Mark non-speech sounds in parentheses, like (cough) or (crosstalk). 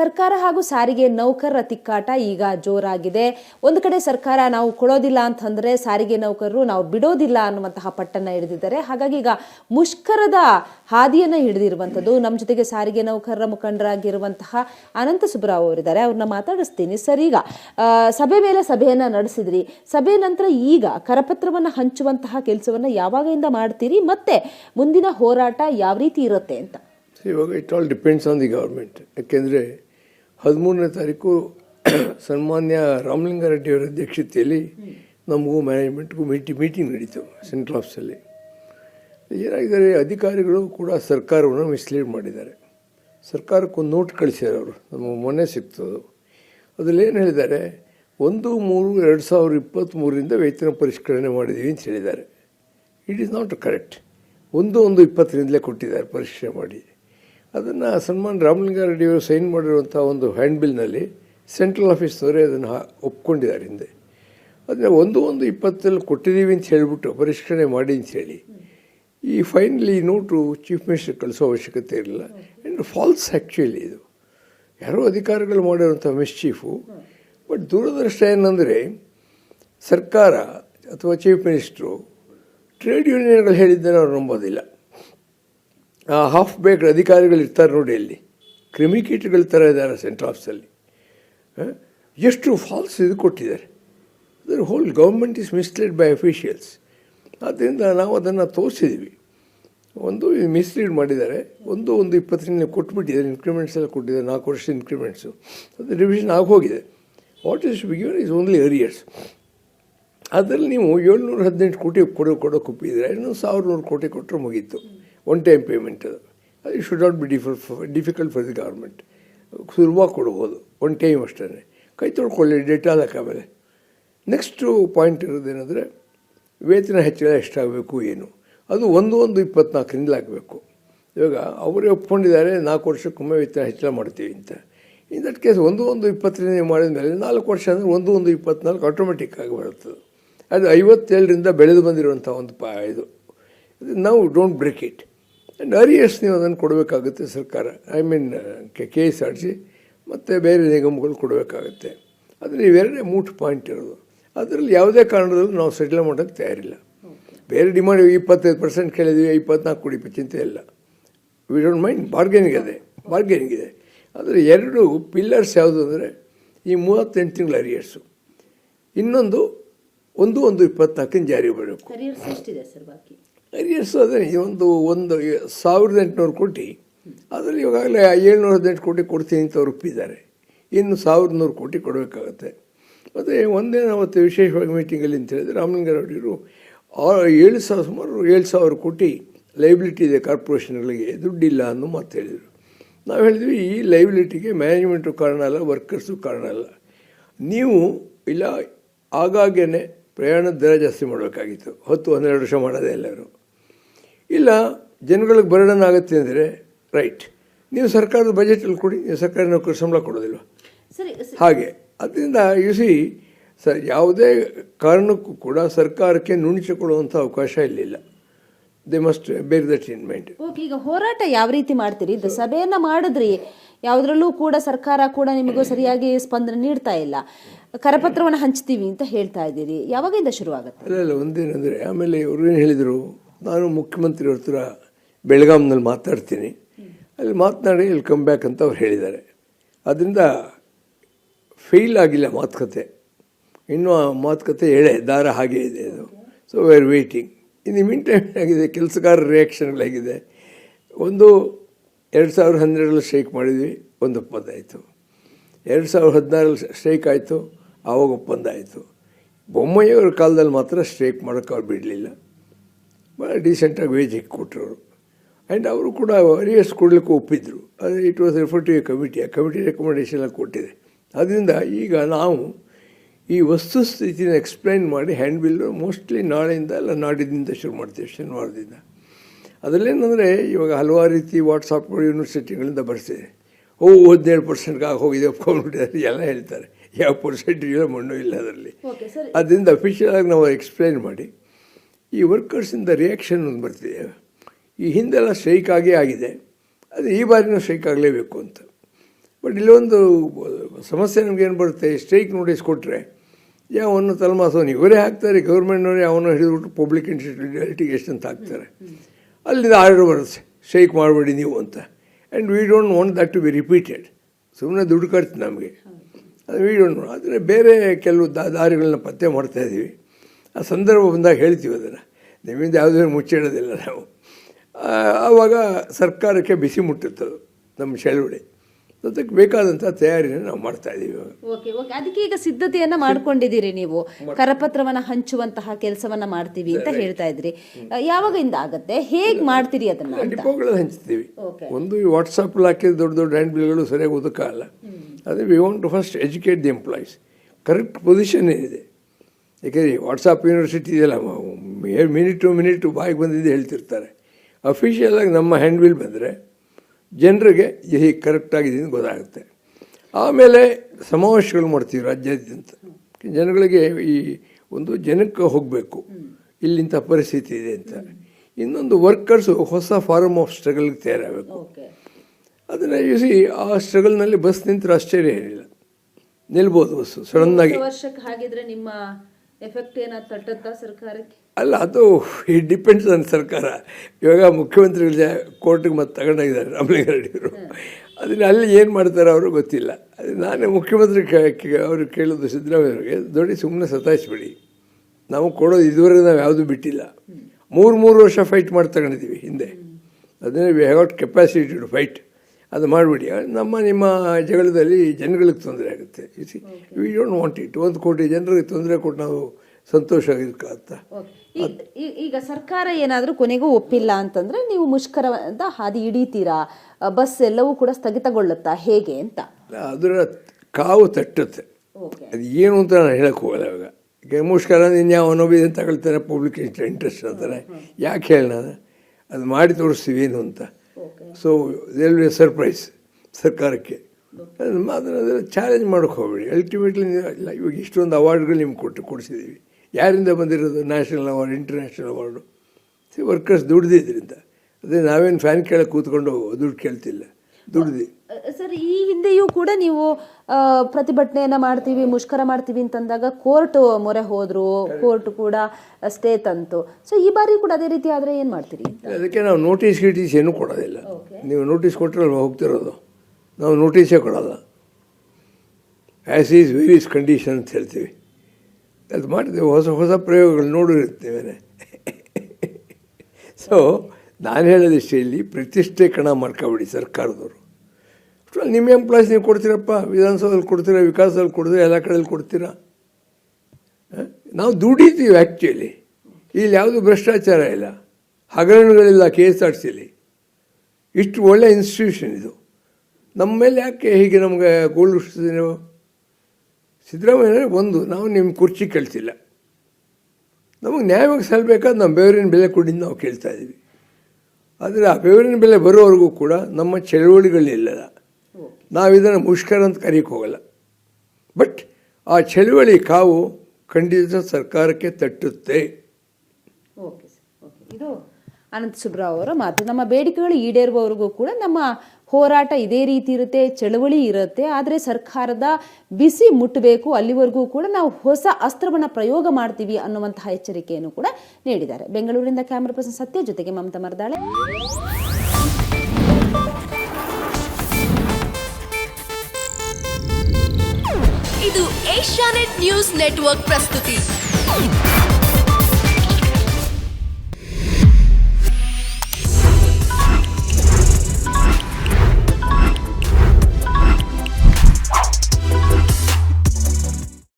ಸರ್ಕಾರ ಹಾಗೂ ಸಾರಿಗೆ ನೌಕರರ ತಿಕ್ಕಾಟ ಈಗ ಜೋರಾಗಿದೆ. ಒಂದು ಕಡೆ ಸರ್ಕಾರ ನಾವು ಕೊಡೋದಿಲ್ಲ ಅಂತಂದ್ರೆ ಸಾರಿಗೆ ನೌಕರರು ನಾವು ಬಿಡೋದಿಲ್ಲ ಅನ್ನುವಂತಹ ಪಟ್ಟನ್ನ ಹಿಡಿದಿದ್ದಾರೆ. ಹಾಗಾಗಿ ಈಗ ಮುಷ್ಕರದ ಹಾದಿಯನ್ನ ಹಿಡಿದಿರುವಂಥದ್ದು ನಮ್ಮ ಜೊತೆಗೆ ಸಾರಿಗೆ ನೌಕರರ ಮುಖಂಡರಾಗಿರುವಂತಹ ಅನಂತ ಸುಬ್ರಾವ್ ಅವರಿದ್ದಾರೆ. ಅವ್ರನ್ನ ಮಾತಾಡಿಸ್ತೀನಿ. ಸರ್, ಈಗ ಸಭೆ ಮೇಲೆ ಸಭೆಯನ್ನು ನಡೆಸಿದ್ರಿ. ಸಭೆ ನಂತರ ಈಗ ಕರಪತ್ರವನ್ನು ಹಂಚುವಂತಹ ಕೆಲಸವನ್ನ ಯಾವಾಗಿಂದ ಮಾಡ್ತೀರಿ? ಮತ್ತೆ ಮುಂದಿನ ಹೋರಾಟ ಯಾವ ರೀತಿ ಇರುತ್ತೆ ಅಂತ? ಇವಾಗ it all depends on the government ಯಾಕೆಂದರೆ ಹದಿಮೂರನೇ ತಾರೀಕು ಸನ್ಮಾನ್ಯ ರಾಮಲಿಂಗಾರೆಡ್ಡಿಯವರ ಅಧ್ಯಕ್ಷತೆಯಲ್ಲಿ ನಮಗೂ ಮ್ಯಾನೇಜ್ಮೆಂಟ್ಗೂ ಮೀಟಿ, ಮೀಟಿಂಗ್ ನಡೀತು ಸೆಂಟ್ರಲ್ ಆಫೀಸಲ್ಲಿ. ಏನಾಗಿದ್ದಾರೆ, ಅಧಿಕಾರಿಗಳು ಕೂಡ ಸರ್ಕಾರವನ್ನು ಮಿಸ್ಲೀಡ್ ಮಾಡಿದ್ದಾರೆ. ಸರ್ಕಾರಕ್ಕೊಂದು ನೋಟ್ ಕಳಿಸಿದ್ದಾರೆ ಅವರು. ನಮಗೆ ಮೊನ್ನೆ ಸಿಗ್ತದು ಅದರಲ್ಲಿ ಏನು ಹೇಳಿದ್ದಾರೆ, ಒಂದು, ಮೂರು, ಎರಡು ಸಾವಿರದ ಇಪ್ಪತ್ತ್ಮೂರರಿಂದ ವೇತನ ಪರಿಷ್ಕರಣೆ ಮಾಡಿದ್ದೀವಿ ಅಂತ ಹೇಳಿದ್ದಾರೆ. ಇಟ್ ಈಸ್ ನಾಟ್ ಕರೆಕ್ಟ್ ಒಂದು ಒಂದು ಇಪ್ಪತ್ತರಿಂದಲೇ ಕೊಟ್ಟಿದ್ದಾರೆ, ಪರಿಷ್ಕರಣೆ ಮಾಡಿ. ಅದನ್ನು ಸನ್ಮಾನ್ ರಾಮಲಿಂಗಾರೆಡ್ಡಿಯವರು ಸೈನ್ ಮಾಡಿರುವಂಥ ಒಂದು ಹ್ಯಾಂಡ್ಬಿಲ್ನಲ್ಲಿ ಸೆಂಟ್ರಲ್ ಆಫೀಸ್ನವರೇ ಅದನ್ನು ಒಪ್ಕೊಂಡಿದ್ದಾರೆ ಹಿಂದೆ. ಅದನ್ನ ಒಂದು ಒಂದು ಇಪ್ಪತ್ತಲ್ಲಿ ಕೊಟ್ಟಿದ್ದೀವಿ ಅಂತ ಹೇಳಿಬಿಟ್ಟು ಪರಿಷ್ಕರಣೆ ಮಾಡಿ ಅಂತ ಹೇಳಿ, ಈ ಫೈನಲಿ ನೋಟು ಚೀಫ್ ಮಿನಿಸ್ಟರ್ ಕಳಿಸೋ ಅವಶ್ಯಕತೆ ಇರಲಿಲ್ಲ. ಆ್ಯಂಡ್ ಫಾಲ್ಸ್ ಆ್ಯಕ್ಚುಲಿ ಇದು. ಯಾರೋ ಅಧಿಕಾರಿಗಳು ಮಾಡಿರುವಂಥ ಮಿಸ್ಚೀಫು ಬಟ್ ದೂರದೃಷ್ಟ ಏನಂದರೆ, ಸರ್ಕಾರ ಅಥವಾ ಚೀಫ್ ಮಿನಿಸ್ಟ್ರು, ಟ್ರೇಡ್ ಯೂನಿಯನ್ಗಳು ಹೇಳಿದ್ದನ್ನು ಅವ್ರು ನಂಬೋದಿಲ್ಲ. ಹಾಫ್ ಬೇಕ್ಡ್ ಅಧಿಕಾರಿಗಳು ಇರ್ತಾರೆ ನೋಡಿ ಅಲ್ಲಿ. ಕ್ರಿಮಿಕೀಟಗಳ ಥರ ಇದ್ದಾರೆ ಸೆಂಟ್ರಲ್ ಆಫೀಸಲ್ಲಿ ಎಷ್ಟು ಫಾಲ್ಸ್ ಇದು ಕೊಟ್ಟಿದ್ದಾರೆ. ಅದರ whole government is mislead by officials ಆದ್ದರಿಂದ ನಾವು ಅದನ್ನು ತೋರಿಸಿದ್ವಿ. ಒಂದು ಮಿಸ್ಲೀಡ್ ಮಾಡಿದ್ದಾರೆ. ಒಂದು ಒಂದು ಇಪ್ಪತ್ತರಿಂದ ಕೊಟ್ಬಿಟ್ಟಿದ್ದಾರೆ ಇನ್ಕ್ರಿಮೆಂಟ್ಸ್ ಎಲ್ಲ ಕೊಟ್ಟಿದ್ದಾರೆ, ನಾಲ್ಕು ವರ್ಷ ಇನ್ಕ್ರಿಮೆಂಟ್ಸು ಅದು ರಿವಿಷನ್ ಆಗೋಗಿದೆ. What is bigger is only arrears ಅದರಲ್ಲಿ ನೀವು ಏಳ್ನೂರ ಹದಿನೆಂಟು ಕೋಟಿ ಕೊಡೋ ಕೊಡೋಕೆ ಒಪ್ಪಿದ್ರೆ ಇನ್ನೊಂದು ಸಾವಿರ ನೂರು ಕೋಟಿ ಕೊಟ್ಟರೆ ಮುಗೀತು. ಒನ್ ಟೈಮ್ ಪೇಮೆಂಟ್ ಅದು ಅದು ಶುಡ್ ನಾಟ್ ಬಿ ಡಿಫಲ್ ಡಿಫಿಕಲ್ಟ್ ಫಾರ್ ದಿ ಗೌರ್ಮೆಂಟ್ ಸುಲಭವಾಗಿ ಕೊಡ್ಬೋದು ಒನ್ ಟೈಮ್ ಅಷ್ಟೇ ಕೈ ತೊಳ್ಕೊಳ್ಳಿ ಡೇಟಾ ಆಮೇಲೆ ನೆಕ್ಸ್ಟು ಪಾಯಿಂಟ್ ಇರೋದೇನೆಂದರೆ ವೇತನ ಹೆಚ್ಚಳ ಎಷ್ಟಾಗಬೇಕು, ಏನು? ಅದು ಒಂದು ಒಂದು ಇಪ್ಪತ್ನಾಲ್ಕರಿಂದ ಆಗಬೇಕು. ಇವಾಗ ಅವರೇ ಒಪ್ಕೊಂಡಿದ್ದಾರೆ, ನಾಲ್ಕು ವರ್ಷಕ್ಕೊಮ್ಮೆ ವೇತನ ಹೆಚ್ಚಳ ಮಾಡ್ತೀವಿ ಅಂತ. ಇನ್ ದಟ್ ಕೇಸ್ ಒಂದು ಒಂದು ಇಪ್ಪತ್ತರಿಂದ ಮಾಡಿದ ಮೇಲೆ ನಾಲ್ಕು ವರ್ಷ ಅಂದರೆ ಒಂದು ಒಂದು ಇಪ್ಪತ್ನಾಲ್ಕು ಆಟೋಮೆಟಿಕ್ ಆಗಿ ಬರುತ್ತದೆ ಅದು ಐವತ್ತೇಳರಿಂದ ಬೆಳೆದು ಬಂದಿರುವಂಥ ಒಂದು ಪಾ, ಇದು. ನಾವು don't break it and arrears ನೀವು ಅದನ್ನು ಕೊಡಬೇಕಾಗುತ್ತೆ ಸರ್ಕಾರ. I mean K K, S, R, C, ಮತ್ತು ಬೇರೆ ನಿಗಮಗಳು ಕೊಡಬೇಕಾಗುತ್ತೆ. ಆದರೆ ಇವೆರಡೇ ಮೂಟ್ ಪಾಯಿಂಟ್ ಇರೋದು. ಅದರಲ್ಲಿ ಯಾವುದೇ ಕಾರಣದಲ್ಲೂ ನಾವು ಸೆಟ್ಲ್ ಮಾಡೋಕ್ಕೆ ತಯಾರಿಲ್ಲ. ಬೇರೆ ಡಿಮಾಂಡ್ ಇಪ್ಪತ್ತೈದು ಪರ್ಸೆಂಟ್ ಕೇಳಿದ್ವಿ ಇಪ್ಪತ್ನಾಲ್ಕು ಕೊಡಿ ಚಿಂತೆ ಇಲ್ಲ. ವಿ ಡೋಂಟ್ ಮೈಂಡ್ ಬಾರ್ಗೇನಿಂಗ್ ಇದೆ ಬಾರ್ಗೇನಿಂಗ್ ಇದೆ. ಆದರೆ ಎರಡು ಪಿಲ್ಲರ್ಸ್ ಯಾವುದು ಅಂದರೆ ಈ ಮೂವತ್ತೆಂಟು ತಿಂಗಳ ಅರಿಯರ್ಸು ಇನ್ನೊಂದು ಒಂದು ಒಂದು ಇಪ್ಪತ್ನಾಲ್ಕಿನ ಜಾರಿ ಬರಬೇಕು ಎಷ್ಟಿದೆ ಸರ್ ಬಾಕಿ ಅರಿಯರ್ಸ್ ಅದೇ ಈ ಒಂದು ಒಂದು ಸಾವಿರದ ಎಂಟುನೂರು ಕೋಟಿ, ಅದರಲ್ಲಿ ಇವಾಗಲೇ ಏಳ್ನೂರ ಹದಿನೆಂಟು ಕೋಟಿ ಕೊಡ್ತೀನಿ ಅಂತ ಅವ್ರು ಒಪ್ಪಿದ್ದಾರೆ. ಇನ್ನು ಸಾವಿರದ ನೂರು ಕೋಟಿ ಕೊಡಬೇಕಾಗತ್ತೆ. ಮತ್ತು ಒಂದೇ ಅವತ್ತು ವಿಶೇಷವಾಗಿ ಮೀಟಿಂಗಲ್ಲಿ ಅಂತ ಹೇಳಿದ್ರೆ ರಾಮಲಿಂಗಾರೆಡ್ಡಿಯವರು ಏಳು ಸಾವಿರ, ಸುಮಾರು ಏಳು ಸಾವಿರ ಕೋಟಿ ಲೈಬಿಲಿಟಿ ಇದೆ ಕಾರ್ಪೊರೇಷನ್ಗಳಿಗೆ, ದುಡ್ಡಿಲ್ಲ ಅನ್ನೋ ಮಾತು ಹೇಳಿದರು. ನಾವು ಹೇಳಿದ್ವಿ, ಈ ಲೈಬಿಲಿಟಿಗೆ ಮ್ಯಾನೇಜ್ಮೆಂಟು ಕಾರಣ ಅಲ್ಲ ವರ್ಕರ್ಸು ಕಾರಣ ಅಲ್ಲ. ನೀವು ಇಲ್ಲ ಆಗಾಗೇನೆ ಪ್ರಯಾಣದ ದರ ಜಾಸ್ತಿ ಮಾಡಬೇಕಾಗಿತ್ತು. ಹತ್ತು, ಹನ್ನೆರಡು ವರ್ಷ ಮಾಡೋದೇ ಎಲ್ಲರೂ ಇಲ್ಲ ಜನಗಳಿಗೆ ಬರ್ಡನ್ ಆಗುತ್ತೆ ಅಂದರೆ ರೈಟ್. ನೀವು ಸರ್ಕಾರದ ಬಜೆಟಲ್ಲಿ ಕೊಡಿ ನೀವು ಸರ್ಕಾರಿ ನೌಕರಿ ಸಂಬಳ ಕೊಡೋದಿಲ್ಲ ಸರಿ ಹಾಗೆ. ಅದರಿಂದ ಯು ಸಿ ಸ ಯಾವುದೇ ಕಾರಣಕ್ಕೂ ಕೂಡ ಸರ್ಕಾರಕ್ಕೆ ನುಣಿಸಿಕೊಳ್ಳುವಂಥ ಅವಕಾಶ ಇರಲಿಲ್ಲ they must bear the treatment okay ಈಗ ಹೋರಾಟ ಯಾವ ರೀತಿ ಮಾಡ್ತೀರಿ? ಇದು ಸಭೆಯನ್ನ ಮಾಡಿದ್ರಿ ಯಾವುದ್ರಲ್ಲೂ ಕೂಡ ಸರ್ಕಾರ ಕೂಡ ನಿಮಗೂ ಸರಿಯಾಗಿ ಸ್ಪಂದನೆ ನೀಡ್ತಾ ಇಲ್ಲ. ಕರಪತ್ರವನ್ನು ಹಂಚ್ತೀವಿ ಅಂತ ಹೇಳ್ತಾ ಇದ್ದೀರಿ. ಯಾವಾಗಿಂದ ಶುರುವಾಗುತ್ತೆ? ಅಲ್ಲ ಅಲ್ಲ ಒಂದೇನೆಂದರೆ ಆಮೇಲೆ ಇವರು ಏನು ಹೇಳಿದರು? ನಾನು ಮುಖ್ಯಮಂತ್ರಿ ಹತ್ರ ಬೆಳಗಾಂನಲ್ಲಿ ಮಾತಾಡ್ತೀನಿ. ಅಲ್ಲಿ ಮಾತನಾಡಿ, ಇಲ್ಲಿ ಕಮ್ ಬ್ಯಾಕ್ ಅಂತ ಅವ್ರು ಹೇಳಿದ್ದಾರೆ. ಅದರಿಂದ ಫೇಲ್ ಆಗಿಲ್ಲ ಮಾತುಕತೆ. ಇನ್ನೂ ಆ ಮಾತುಕತೆ ಎಳೆ, ದಾರ ಹಾಗೆ ಇದೆ ಅದು. ಸೊ ವಿ ಆರ್ ವೇಟಿಂಗ್ ಇನ್ನು ಮೀನ್ ಟೈಮ್ ಆಗಿದೆ ಕೆಲಸಗಾರ ರಿಯಾಕ್ಷನ್ಗಳಾಗಿದೆ ಒಂದು ಎರಡು ಸಾವಿರದ ಹನ್ನೆರಡರಲ್ಲಿ ಸ್ಟ್ರೈಕ್ ಮಾಡಿದ್ವಿ, ಒಂದು ಒಪ್ಪಂದ ಆಯಿತು ಎರಡು ಸಾವಿರದ ಹದಿನಾರಲ್ಲಿ ಸ್ಟ್ರೈಕ್ ಆಯಿತು, ಆವಾಗ ಒಪ್ಪಂದ ಆಯಿತು ಬೊಮ್ಮಯ್ಯವ್ರ ಕಾಲದಲ್ಲಿ ಮಾತ್ರ ಸ್ಟ್ರೈಕ್ ಮಾಡೋಕ್ಕೆ ಅವ್ರು ಬಿಡಲಿಲ್ಲ. ಭಾಳ ಡೀಸೆಂಟಾಗಿ ವೇಜ್ ಹಿಕ್ಕಿ ಕೊಟ್ಟರು ಅವರು ಆ್ಯಂಡ್ ಅವರು ಕೂಡ ಅರಿಯರ್ಸ್ ಕೊಡಲಿಕ್ಕೆ ಒಪ್ಪಿದ್ರು. ಅದು it was refer to a committee ಆ ಕಮಿಟಿ ರೆಕಮೆಂಡೇಷನ್ ಎಲ್ಲ ಕೊಟ್ಟಿದೆ. ಅದರಿಂದ ಈಗ ನಾವು ಈ ವಸ್ತುಸ್ಥಿತಿನ ಎಕ್ಸ್ಪ್ಲೈನ್ ಮಾಡಿ ಹ್ಯಾಂಡ್ ಬಿಲ್ಲು ಮೋಸ್ಟ್ಲಿ ನಾಳೆಯಿಂದ ಅಲ್ಲ ನಾಡಿದಿಂದ ಶುರು ಮಾಡ್ತೀವಿ ಶನಿವಾರದಿಂದ. ಅದರಲ್ಲೇನಂದರೆ ಇವಾಗ ಹಲವಾರು ರೀತಿ ವಾಟ್ಸಾಪ್ಗಳು ಯೂನಿವರ್ಸಿಟಿಗಳಿಂದ ಬರ್ತಿದೆ. ಓ ಹದಿನೇಳು ಪರ್ಸೆಂಟ್ಗೆ ಆಗಿ ಹೋಗಿದೆ (laughs) ಒಪ್ಕೊಂಡ್ಬಿಟ್ಟಿದ್ದಾರೆ ಎಲ್ಲ ಹೇಳ್ತಾರೆ. ಯಾವ ಪರ್ಸೆಂಟ್ ಇಲ್ಲ ಮಣ್ಣು ಇಲ್ಲ ಅದರಲ್ಲಿ. ಅದರಿಂದ ಅಫಿಷಿಯಲ್ ಆಗಿ ನಾವು ಎಕ್ಸ್ಪ್ಲೈನ್ ಮಾಡಿ. ಈ ವರ್ಕರ್ಸಿಂದ ರಿಯಾಕ್ಷನ್ ಒಂದು ಬರ್ತಿದೆ. ಈ ಹಿಂದೆಲ್ಲ ಸ್ಟ್ರೈಕ್ ಆಗೇ ಆಗಿದೆ. ಅದು ಈ ಬಾರಿನೂ ಸ್ಟ್ರೈಕ್ ಆಗಲೇಬೇಕು ಅಂತ. ಬಟ್ ಇಲ್ಲೊಂದು ಸಮಸ್ಯೆ ನಮಗೇನು ಏನು ಬರುತ್ತೆ? ಸ್ಟ್ರೈಕ್ ನೋಟಿಸ್ ಕೊಟ್ಟರೆ ಯಾವನು ತಲೆಮಾಸವನು ಇವರೇ ಹಾಕ್ತಾರೆ ಗೌರ್ಮೆಂಟ್ನವರೇ ಅವನು ಹಿಡಿದುಬಿಟ್ಟು ಪಬ್ಲಿಕ್ ಇನ್ಸ್ಟಿಟ್ಯೂಟ್ ಲಿಟಿಗೇಷನ್ ಅಂತ ಹಾಕ್ತಾರೆ. ಅಲ್ಲಿಂದ ಆರ್ಡರ್ ಬರುತ್ತೆ ಸ್ಟ್ರೈಕ್ ಮಾಡಬೇಡಿ ನೀವು ಅಂತ. And we don't want that to be repeated ಸುಮ್ಮನೆ ದುಡ್ಡು ಖರ್ಚು ನಮಗೆ. ಅದು ವಿ ಡೋಂಟ್ ಆದರೆ ಬೇರೆ ಕೆಲವು ದಾ ದಾರಿಗಳನ್ನ ಪತ್ತೆ ಮಾಡ್ತಾ ಇದ್ದೀವಿ ಆ ಸಂದರ್ಭ ಬಂದಾಗ ಹೇಳ್ತೀವಿ ಅದನ್ನು. ನಿಮ್ಮಿಂದ ಯಾವುದೇ ಮುಚ್ಚಿಡೋದಿಲ್ಲ ನಾವು. ಆವಾಗ ಸರ್ಕಾರಕ್ಕೆ ಬಿಸಿ ಮುಟ್ಟಿರ್ತದೆ ನಮ್ಮ ಚಳುವಳಿ ಅದಕ್ಕೆ ಬೇಕಾದಂಥ ತಯಾರಿನ ನಾವು ಮಾಡ್ತಾ ಇದ್ದೀವಿ ಓಕೆ ಓಕೆ. ಅದಕ್ಕೆ ಈಗ ಸಿದ್ಧತೆಯನ್ನು ಮಾಡ್ಕೊಂಡಿದ್ದೀರಿ ನೀವು. ಕರಪತ್ರವನ್ನು ಹಂಚುವಂತಹ ಕೆಲಸವನ್ನು ಮಾಡ್ತೀವಿ ಅಂತ ಹೇಳ್ತಾ ಇದ್ರಿ. ಯಾವಾಗ ಯಾವಾಗಿಂದ ಆಗುತ್ತೆ? ಹೇಗೆ ಮಾಡ್ತೀರಿ ಅದನ್ನು ಅಂತ? ಡಿಪೋಗಳಲ್ಲಿ ಹಂಚ್ತೀವಿ. ಒಂದು ಈ ವಾಟ್ಸಪ್ಪಲ್ಲಿ ಹಾಕಿದ ದೊಡ್ಡ ದೊಡ್ಡ ಹ್ಯಾಂಡ್ ಬಿಲ್ಗಳು ಸರಿಯಾಗಿ ಓದೋಕ್ಕಾಗಲ್ಲ ಅದೇ we want to first educate the employees correct position ಏನಿದೆ? ಯಾಕೆಂದರೆ ವಾಟ್ಸಪ್ ಯೂನಿವರ್ಸಿಟಿ ಇದೆಯಲ್ಲ ಮಿನಿಟ್ ಟು ಮಿನಿಟ್ ಬಾಯಿಗೆ ಬಂದಿದ್ದು ಹೇಳ್ತಿರ್ತಾರೆ. ಅಫಿಷಿಯಲಾಗಿ ನಮ್ಮ ಹ್ಯಾಂಡ್ ಬಿಲ್ ಬಂದರೆ ಜನರಿಗೆ ಹೀಗೆ ಕರೆಕ್ಟಾಗಿದೆ ಅಂತ ಗೊತ್ತಾಗುತ್ತೆ. ಆಮೇಲೆ ಸಮಾವೇಶಗಳು ಮಾಡ್ತೀವಿ ರಾಜ್ಯಾದ್ಯಂತ. ಜನಗಳಿಗೆ ಈ ಒಂದು ಜನಕ್ಕೆ ಹೋಗಬೇಕು ಇಲ್ಲಿಂಥ ಪರಿಸ್ಥಿತಿ ಇದೆ ಅಂತ. ಇನ್ನೊಂದು ವರ್ಕರ್ಸು ಹೊಸ ಫಾರ್ಮ್ ಆಫ್ ಸ್ಟ್ರಗಲ್ಗೆ ತಯಾರಾಗಬೇಕು. ಅದನ್ನು ಯೂಸಿ ಆ ಸ್ಟ್ರಗಲ್ನಲ್ಲಿ ಬಸ್ ನಿಂತರೆ ಆಶ್ಚರ್ಯ ಏನಿಲ್ಲ. ನಿಲ್ಬೋದು ಬಸ್ಸು ಸಡನ್ನಾಗಿ ವರ್ಷಕ್ಕೆ ಹಾಗಿದ್ರೆ ನಿಮ್ಮ ಎಫೆಕ್ಟ್ ಏನಾದ್ರು ತಟ್ಟುತ್ತಾ ಸರ್ಕಾರಕ್ಕೆ? ಅಲ್ಲ ಅದು ಇಟ್ ಡಿಪೆಂಡ್ಸ್ ಆನ್ ಸರ್ಕಾರ. ಇವಾಗ ಮುಖ್ಯಮಂತ್ರಿಗಳ ಕೋರ್ಟಿಗೆ ಮತ್ತೆ ತಗೊಂಡೋಗಿದ್ದಾರೆ ರಾಮಲಿಂಗಾರೆಡ್ಡಿಯವರು. ಅದನ್ನ ಅಲ್ಲಿ ಏನು ಮಾಡ್ತಾರೆ ಅವರು ಗೊತ್ತಿಲ್ಲ. ಅದು ನಾನೇ ಮುಖ್ಯಮಂತ್ರಿ ಅವರು ಕೇಳೋದು ಸಿದ್ದರಾಮಯ್ಯವರಿಗೆ ದೊಡ್ಡ ಸುಮ್ಮನೆ ಸತಾಯಿಸ್ಬಿಡಿ. ನಾವು ಕೊಡೋದು ಇದುವರೆಗೆ ನಾವು ಯಾವುದೂ ಬಿಟ್ಟಿಲ್ಲ. ಮೂರು ಮೂರು ವರ್ಷ ಫೈಟ್ ಮಾಡಿ ತಗೊಂಡಿದ್ದೀವಿ ಹಿಂದೆ. ಅದನ್ನೇ we have capacity to fight ಅದು ಮಾಡಿಬಿಡಿ. ನಮ್ಮ ನಿಮ್ಮ ಜಗಳದಲ್ಲಿ ಜನಗಳಿಗೆ ತೊಂದರೆ ಆಗುತ್ತೆ. ವಿ ಡೋಂಟ್ ವಾಂಟ್ ಇಟ್ ಒಂದು ಕೋಟಿ ಜನರಿಗೆ ತೊಂದರೆ ಕೊಟ್ಟು ನಾವು ಸಂತೋಷ ಈ- ಈಗ ಸರ್ಕಾರ ಏನಾದರೂ ಕೊನೆಗೂ ಒಪ್ಪಿಲ್ಲ ಅಂತಂದರೆ ನೀವು ಮುಷ್ಕರದ ಹಾದಿ ಹಿಡೀತೀರಾ? ಬಸ್ ಎಲ್ಲವೂ ಕೂಡ ಸ್ಥಗಿತಗೊಳ್ಳುತ್ತಾ? ಹೇಗೆ ಅಂತ? ಅದರ ಕಾವು ತಟ್ಟುತ್ತೆ. ಅದು ಏನು ಅಂತ ನಾನು ಹೇಳಕ್ಕೆ ಹೋಗಲ್ಲ ಇವಾಗ. ಈಗ ಮುಷ್ಕರ ಇನ್ಯಾವ ಅಂತ ತಗೊಳ್ತಾರೆ ಪಬ್ಲಿಕ್ ಇಂಟ್ರೆಸ್ಟ್ ಅಂತಾರೆ ಯಾಕೆ ಹೇಳ ಅದು ಮಾಡಿ ತೋರಿಸ್ತೀವಿ ಏನು ಅಂತ. ಸೊ ದೇಲ್ ಬಿ ಸರ್ಪ್ರೈಸ್ ಸರ್ಕಾರಕ್ಕೆ. ಮಾತ್ರ ಅದನ್ನು ಚಾಲೆಂಜ್ ಮಾಡೋಕೆ ಹೋಗಬೇಡಿ. ಅಲ್ಟಿಮೇಟ್ಲಿ ಇಲ್ಲ ಇವಾಗ ಇಷ್ಟೊಂದು ಅವಾರ್ಡ್ಗಳು ನಿಮ್ಗೆ ಕೊಟ್ಟು ಕೊಡಿಸಿದ್ದೀವಿ. ಯಾರಿಂದ ಬಂದಿರೋದು? National award international award see workers ದುಡ್ದಿದ್ದರಿಂದ ಅದೇ ನಾವೇನು ಫ್ಯಾನ್ ಕೇಳಕ್ಕೆ ಕೂತ್ಕೊಂಡು ದುಡ್ಡು ಕೇಳ್ತಿಲ್ಲ. ದುಡ್ದು. ಸರ್ ಈ ಹಿಂದೆಯೂ ಕೂಡ ನೀವು ಪ್ರತಿಭಟನೆಯನ್ನ ಮಾಡ್ತೀವಿ ಮುಷ್ಕರ ಮಾಡ್ತೀವಿ ಅಂತಂದಾಗ ಕೋರ್ಟ್ ಮೊರೆ ಹೋದ್ರು ಕೋರ್ಟ್ ಕೂಡ ಸ್ಟೇ ತಂತು. ಸೊ ಈ ಬಾರಿ ಕೂಡ ಅದೇ ರೀತಿ ಆದ್ರೆ ಏನು ಮಾಡ್ತೀರಿ? ಅದಕ್ಕೆ ನಾವು ನೋಟಿಸ್ ಗೀಟಿಸ್ ಏನೂ ಕೊಡೋದಿಲ್ಲ. ನೀವು ನೋಟಿಸ್ ಕೊಟ್ಟರೆ ಹೋಗ್ತಿರೋದು? ನಾವು ನೋಟಿಸೇ ಕೊಡೋಲ್ಲ. ಆ್ಯಸ್ ಈಸ್ ವೇರಿಯಸ್ ಕಂಡೀಷನ್ ಅಂತ ಹೇಳ್ತೀವಿ. ಅದು ಮಾಡ್ತೀವಿ ಹೊಸ ಹೊಸ ಪ್ರಯೋಗಗಳು ನೋಡಿರ್ತೇವೆ. ಸೊ (laughs) ನಾನು ಹೇಳೋದಿಷ್ಟೇ ಇಲ್ಲಿ ಪ್ರತಿಷ್ಠೆ ಕಣ ಮಾಡ್ಕೊಬಿಡಿ ಸರ್ಕಾರದವರು. ನಿಮ್ಮ ಎಂಪ್ಲಾಯ್ಸ್ ನೀವು ಕೊಡ್ತೀರಪ್ಪ, ವಿಧಾನಸೌಧದಲ್ಲಿ ಕೊಡ್ತೀರಾ, ವಿಕಾಸದಲ್ಲಿ ಕೊಡ್ತೀರಾ, ಎಲ್ಲ ಕಡೆಯಲ್ಲಿ ಕೊಡ್ತೀರಾ? ನಾವು ದುಡಿತೀವಿ ಆ್ಯಕ್ಚುಲಿ ಇಲ್ಲಿ ಯಾವುದು ಭ್ರಷ್ಟಾಚಾರ ಇಲ್ಲ. ಹಗರಣಗಳಿಲ್ಲ ಕೆ ಎಸ್ ಆರ್ ಸಿಲಿ ಇಷ್ಟು ಒಳ್ಳೆಯ ಇನ್ಸ್ಟಿಟ್ಯೂಷನ್ ಇದು. ನಮ್ಮ ಮೇಲೆ ಯಾಕೆ ಹೀಗೆ ನಮಗೆ ಗೋಲ್ಡ್ ನೀವು? ಸಿದ್ದರಾಮಯ್ಯ ಒಂದು, ನಾವು ನಿಮ್ಮ ಕುರ್ಚಿ ಕೇಳ್ತಿಲ್ಲ ನಮಗೆ ನ್ಯಾಯವಾಗಿ ಸಲ್ಲಬೇಕಾದ್ರೆ ನಮ್ಮ ಬೇವರಿನ ಬೆಲೆ ಕೊಡಿ ನಾವು ಕೇಳ್ತಾ ಇದ್ದೀವಿ. ಆದರೆ ಆ ಬೆವರಿನ ಬೆಲೆ ಬರೋವರೆಗೂ ಕೂಡ ನಮ್ಮ ಚಳುವಳಿಗಳಿಲ್ಲ ನಾವು ಇದನ್ನು ಮುಷ್ಕರ ಅಂತ ಕರೆಯಕ್ಕೆ ಹೋಗಲ್ಲ. ಬಟ್ ಆ ಚಳುವಳಿ ಕಾವು ಖಂಡಿತ ಸರ್ಕಾರಕ್ಕೆ ತಟ್ಟುತ್ತೆ. ಓಕೆ ಇದು ಅನಂತ ಸುಬ್ರಾವ್ ಅವರ ಮಾತು. ನಮ್ಮ ಬೇಡಿಕೆಗಳು ಈಡೇರುವವರೆಗೂ ಕೂಡ ನಮ್ಮ ಹೋರಾಟ ಇದೇ ರೀತಿ ಇರುತ್ತೆ, ಚಳವಳಿ ಇರುತ್ತೆ, ಆದರೆ ಸರ್ಕಾರದ ಬಿಸಿ ಮುಟ್ಟಬೇಕು ಅಲ್ಲಿವರೆಗೂ ಕೂಡ ನಾವು ಹೊಸ ಅಸ್ತ್ರವನ್ನ ಪ್ರಯೋಗ ಮಾಡ್ತೀವಿ ಅನ್ನುವಂತಹ ಎಚ್ಚರಿಕೆಯನ್ನು ಕೂಡ ನೀಡಿದ್ದಾರೆ. ಬೆಂಗಳೂರಿನಿಂದ ಕ್ಯಾಮರಾ ಪರ್ಸನ್ ಸತ್ಯ ಜೊತೆಗೆ ಮಮತಾ ಮರದಾಳೆ. ಇದು ಏಷ್ಯಾನೆಟ್ ನ್ಯೂಸ್ ನೆಟ್ವರ್ಕ್ ಪ್ರಸ್ತುತಿ.